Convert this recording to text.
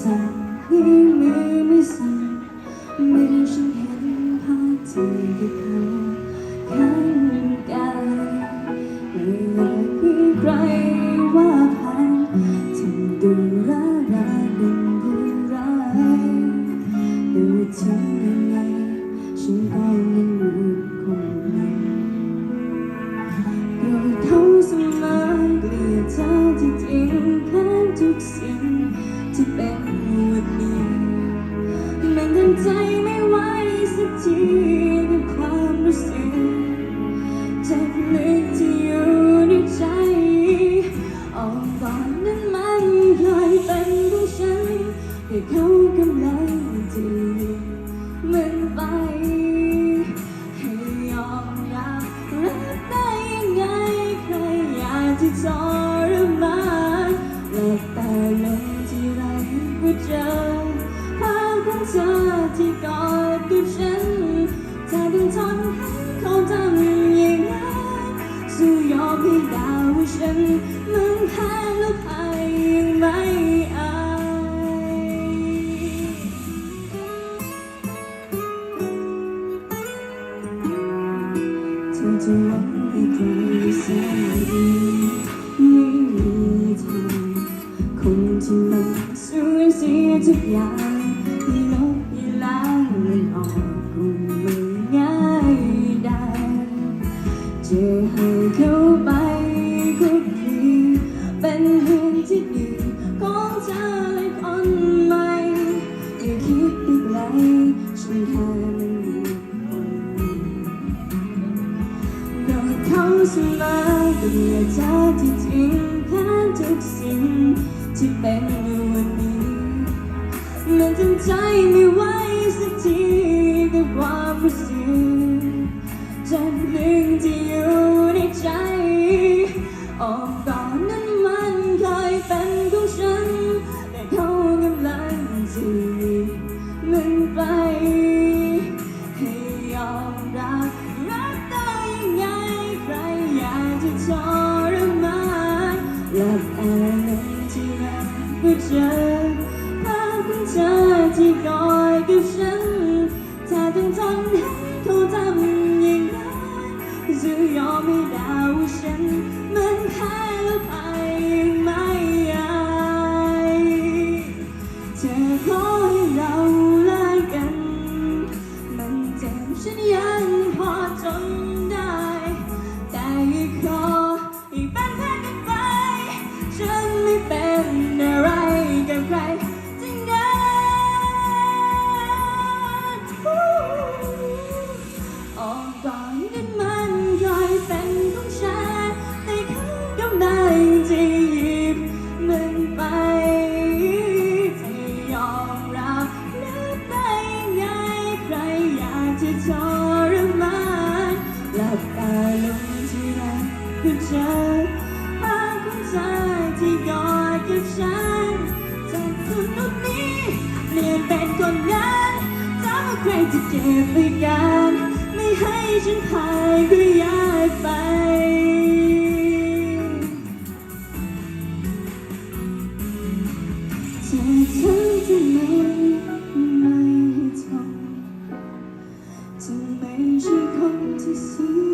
สั่นนิ้มือไม่สั่นไม่ได้ฉันเห็นภาพที่เขาข้างกายไม่เลยมีใครว่าผ่านถึงดูร้ายร้ายดึงดูร้ายดูเธอยังไงฉันก็ยังอยู่คนนั้นโดยเขาสมอเกลียดเธอที่จริงแค่ทุกสิ่ง ใจไม่ไหวสักทีกับความรู้สึกาวว่าฉันมันแพ้แล้วใครยังไม่อายเธอจะหวังให้ใครแสนดีไม่มีทางคนที่มันสูญเสียทุกอย่างให้ลบให้ล้างมันออกคงไม่ง่ายได้จะให้เขาไป เป็นเพื่อนที่ดีของเธอและคนใหม่อย่าคิดไปไกลฉันแค่มันอยู่คนเดียวโดนเขาเสมอเกลียดเธอที่จริงแค่ทุกสิ่งที่เป็นอยู่วันนี้ มันทำใจไม่ไหวสักทีกับความรู้สึกจ็บลึกที่อยู่ในใจออก ให้ยอมรับรักได้ยังไงใครอยากจะทรมานหลับตาลงที่ไรก็เจอภาพของเธอที่กอดกับฉันถ้าต้องทนให้เขาทำอย่างนั้นจะยอมให้ดาวว่าฉันมันแพ้แล้วไปยังไม่อายเธอขอ ที่ทรมานหลับตาลงที่ไรคุณเจอภาพของเธที่กอดกับฉันจากคนคนนี้เปลี่ยนเป็นคนนั้นถาม่าใครจะเก็บไว้กันไม่ให้ฉันพายก็ย้ายไปจะทำจะมัน te sinto.